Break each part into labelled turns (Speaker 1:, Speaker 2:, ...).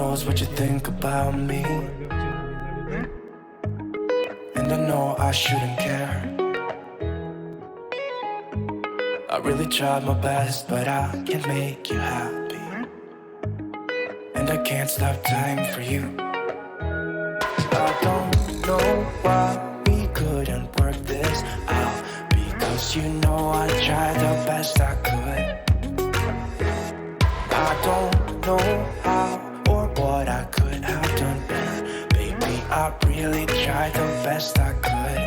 Speaker 1: knows what you think about me. And I know I shouldn't care. I really tried my best, but I can't make you happy. And I can't stop time for you. I don't know why we couldn't work this out. Because you know I tried the best I could. I don't know I really tried the best I could.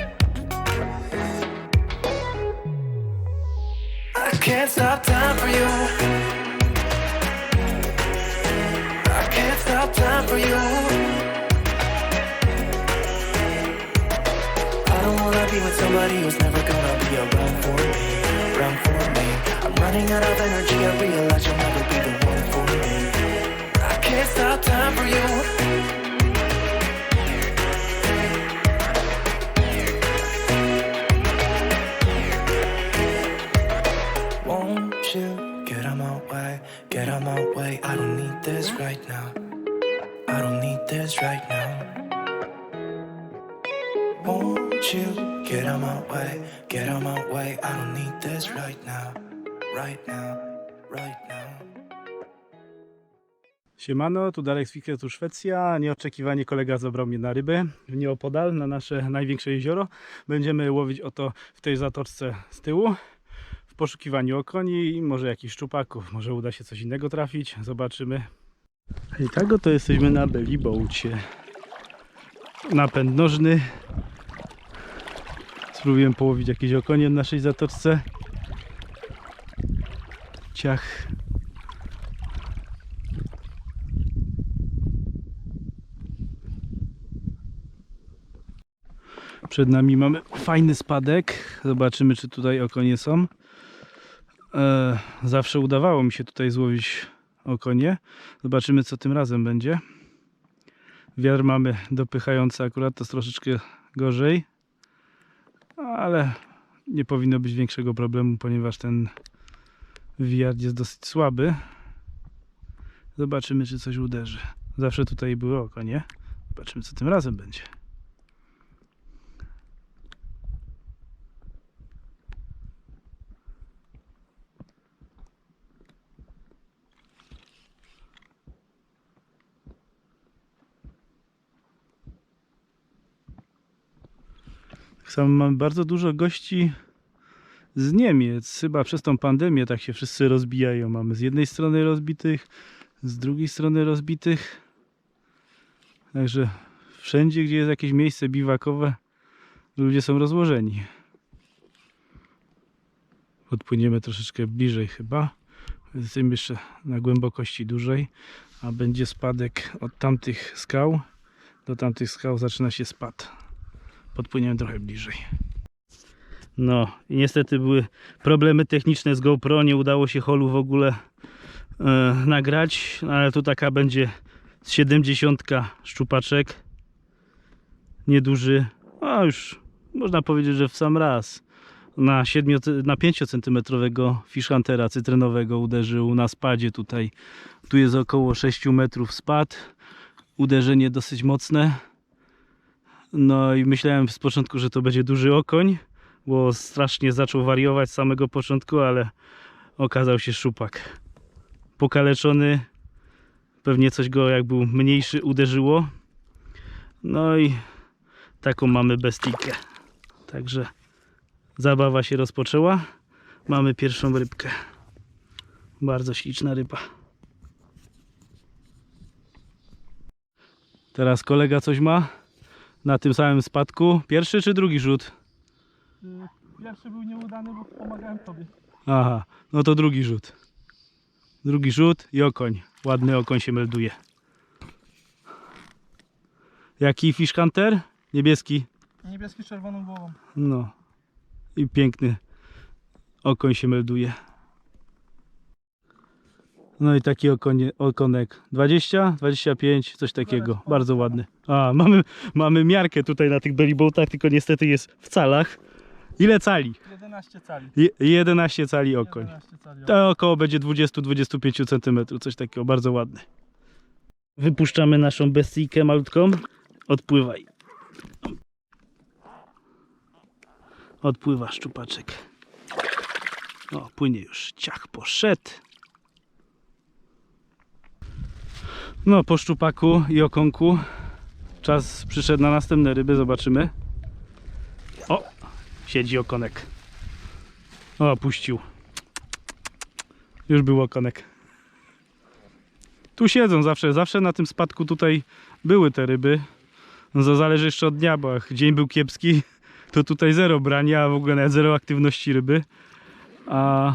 Speaker 1: I can't stop time for you. I can't stop time for you. I don't wanna be with somebody who's never gonna be around for me, around for me. I'm running out of energy. I realize you'll never be the one for me. I can't stop time for you. My way? I don't need this right now. I don't need this right now. Won't you get out my way, get out my way? I don't need this right now, right now, right now.
Speaker 2: Siemano, tu Darek z Fikretu Szwecja. Nieoczekiwanie kolega zabrał mnie na ryby w nieopodal, na nasze największe jezioro. Będziemy łowić oto w tej zatoczce z tyłu w poszukiwaniu okoni może jakichś szczupaków. Może uda się coś innego trafić, zobaczymy. I tak oto jesteśmy na Beliboucie. Napęd nożny. Spróbuję połowić jakieś okonie w naszej zatoczce. Ciach. Przed nami mamy fajny spadek. Zobaczymy, czy tutaj okonie są. E, zawsze udawało mi się tutaj złowić okonie. Zobaczymy, co tym razem będzie. Wiatr mamy dopychający akurat, to jest troszeczkę gorzej. Ale nie powinno być większego problemu, ponieważ ten wiatr jest dosyć słaby. Zobaczymy, czy coś uderzy. Zawsze tutaj były okonie. Zobaczymy, co tym razem będzie. Samo mamy bardzo dużo gości z Niemiec. Chyba przez tą pandemię tak się wszyscy rozbijają. Mamy z jednej strony rozbitych, z drugiej strony rozbitych. Także wszędzie, gdzie jest jakieś miejsce biwakowe, ludzie są rozłożeni. Podpłyniemy troszeczkę bliżej chyba. Jesteśmy jeszcze na głębokości dużej, a będzie spadek od tamtych skał. Do tamtych skał zaczyna się spad podpłyniemy trochę bliżej. No i niestety były problemy techniczne z GoPro, nie udało się holu w ogóle e, nagrać, no, ale tu taka będzie z 70 szczupaczek, nieduży, a już można powiedzieć, że w sam raz na, 7, na 5 cm fish huntera cytrynowego uderzył na spadzie tutaj. Tu jest około 6 metrów spad, uderzenie dosyć mocne. No i myślałem z początku, że to będzie duży okoń, bo strasznie zaczął wariować z samego początku, ale okazał się szupak. Pokaleczony, pewnie coś go jak był mniejszy uderzyło. No i taką mamy bestikę. Także zabawa się rozpoczęła. Mamy pierwszą rybkę. Bardzo śliczna ryba. Teraz kolega coś ma na tym samym spadku. Pierwszy czy drugi rzut?
Speaker 3: Pierwszy był nieudany, bo pomagałem tobie.
Speaker 2: Aha, no to drugi rzut. Drugi rzut i okoń. Ładny okoń się melduje. Jaki fish hunter? Niebieski.
Speaker 3: Niebieski z czerwoną głową.
Speaker 2: No. I piękny okoń się melduje. No i taki okonie, okonek 20, 25, coś takiego. Bardzo ładny. A, mamy, mamy miarkę tutaj na tych bellyboatach, tylko niestety jest w calach. Ile cali?
Speaker 3: 11 cali.
Speaker 2: Je, 11 cali okoń.
Speaker 3: 11 cali.
Speaker 2: To około będzie 20-25 cm, coś takiego, bardzo ładny. Wypuszczamy naszą bestyjkę malutką. Odpływaj. Odpływa szczupaczek. O, płynie już. Ciach poszedł. No, po szczupaku i okonku czas przyszedł na następne ryby. Zobaczymy. O, siedzi okonek. O, puścił. Już był okonek. Tu siedzą zawsze, zawsze na tym spadku tutaj były te ryby. No zależy jeszcze od dnia, bo jak dzień był kiepski, to tutaj zero brania, a w ogóle nawet zero aktywności ryby. A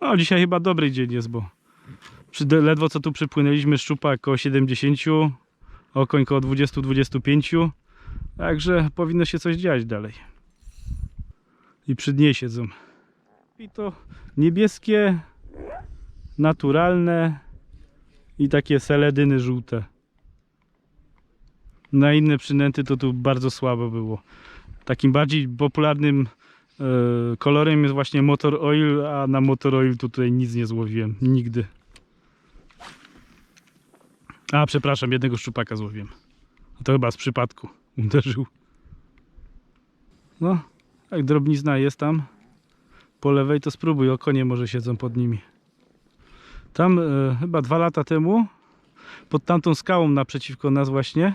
Speaker 2: no, dzisiaj chyba dobry dzień jest, bo ledwo co tu przypłynęliśmy szczupak około 70, okoń około 20-25. Także powinno się coś dziać dalej. I przy dnie siedzą. I to niebieskie, naturalne i takie seledyny żółte. Na inne przynęty to tu bardzo słabo było. Takim bardziej popularnym e, kolorem jest właśnie motor oil, a na motor oil tutaj nic nie złowiłem. Nigdy. A, przepraszam, jednego szczupaka złowiłem. To chyba z przypadku uderzył. No, jak drobnizna jest tam po lewej, to spróbuj, o konie może siedzą pod nimi. Tam e, chyba dwa lata temu, pod tamtą skałą naprzeciwko nas właśnie,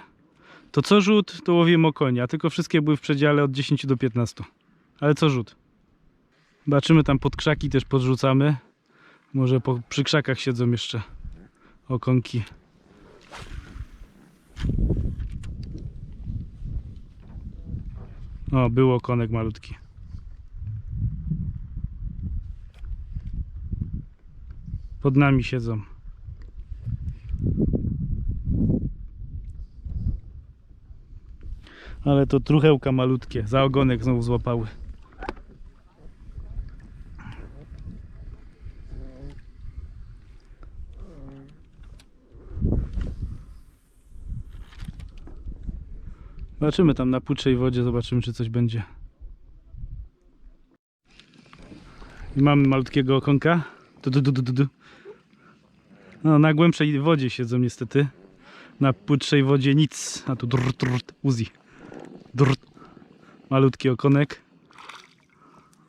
Speaker 2: to co rzut, to łowiłem o konia, tylko wszystkie były w przedziale od 10 do 15. Ale co rzut? Zobaczymy tam pod krzaki też podrzucamy. Może po, przy krzakach siedzą jeszcze okonki. O, był okonek malutki. Pod nami siedzą. Ale to truchełka malutkie, za ogonek znowu złapały. Zobaczymy tam na płytszej wodzie, zobaczymy czy coś będzie. I mamy malutkiego okonka. Du, du, du, du, du. No, na głębszej wodzie siedzą niestety. Na płytszej wodzie nic. A tu drr, drr, Uzi. Drr. Malutki okonek.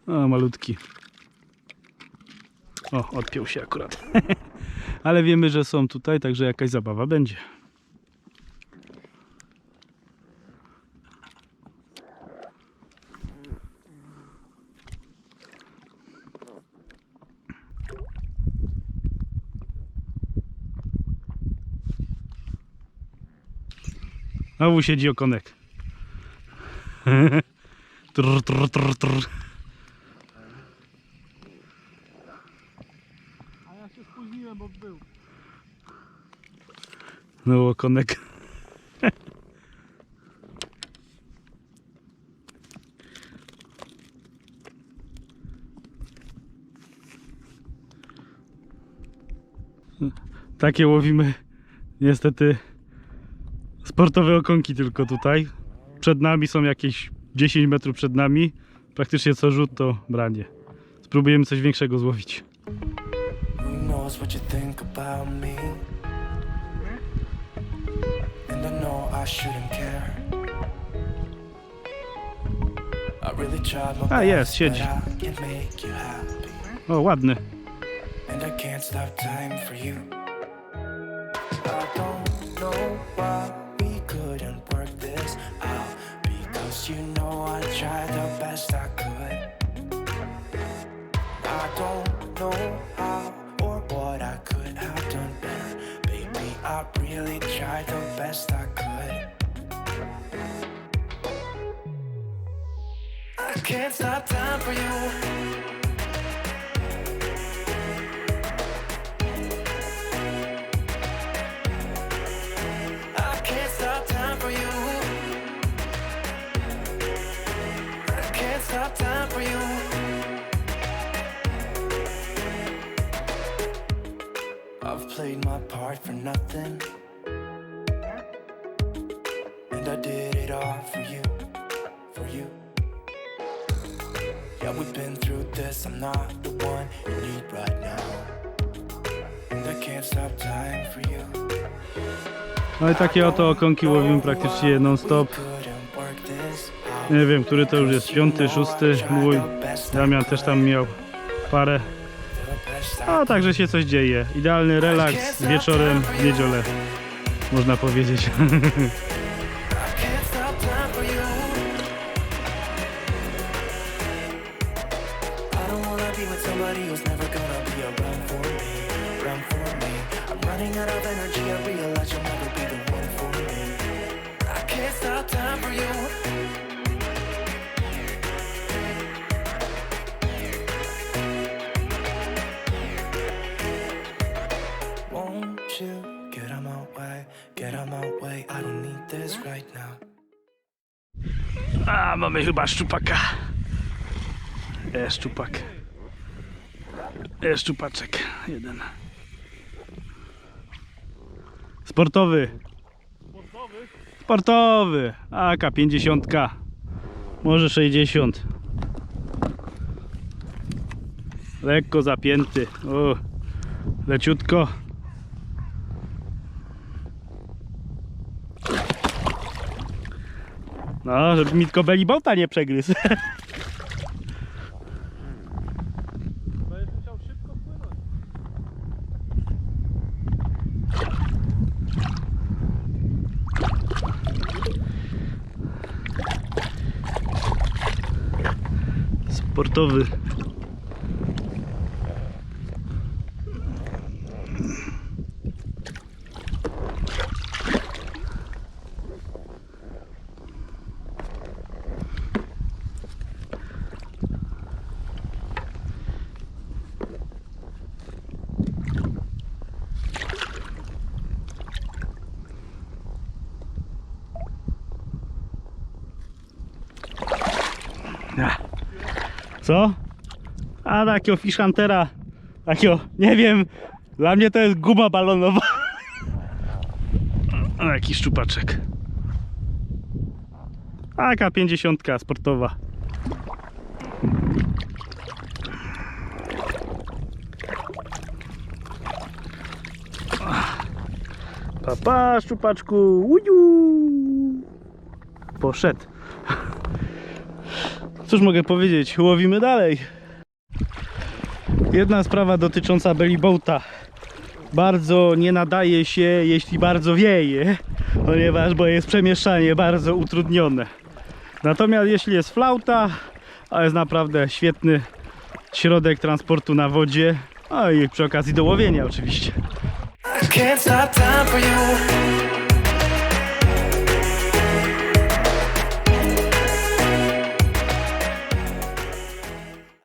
Speaker 2: O, malutki. O, odpiął się akurat. Ale wiemy, że są tutaj, także jakaś zabawa będzie. Znowu siedzi okonek. trr, trr, trr, trr.
Speaker 3: A ja się spóźniłem, bo był.
Speaker 2: No okonek. Takie łowimy niestety sportowe okonki tylko tutaj. Przed nami są jakieś 10 metrów przed nami. Praktycznie co rzut to branie. Spróbujemy coś większego złowić. A, jest, siedzi. O, ładny.
Speaker 1: I don't know why You know I tried the best I could. I don't know how or what I could have done better. Baby, I really tried the best I could. I can't stop time for you. I've played my part for nothing. And I did it all for you, for you. Yeah, we've been through this, I'm not the one you need right now. And I can't stop time for you.
Speaker 2: No i takie oto okonki łowimy praktycznie non-stop. Nie wiem, który to już jest, piąty, szósty mój. Damian też tam miał parę. A także się coś dzieje. Idealny relaks wieczorem w niedzielę, można powiedzieć.
Speaker 1: I can't stop time for you.
Speaker 2: A, mamy chyba szczupaka. Jest szczupak. Jest szczupaczek. Jeden. Sportowy. Sportowy. Aka 50. Może 60. Lekko zapięty. O, leciutko. No, żeby mi tylko belibota nie przegryzł. Sportowy. Co? A takiego fish huntera, takiego, nie wiem, dla mnie to jest guma balonowa. A jaki szczupaczek. Taka 50 sportowa. Papa, szczupaczku, uju. Poszedł. Cóż mogę powiedzieć, łowimy dalej. Jedna sprawa dotycząca bellyboata. Bardzo nie nadaje się, jeśli bardzo wieje, ponieważ bo jest przemieszczanie bardzo utrudnione. Natomiast jeśli jest flauta, a jest naprawdę świetny środek transportu na wodzie, a i przy okazji do łowienia oczywiście.
Speaker 1: I can't stop time for you.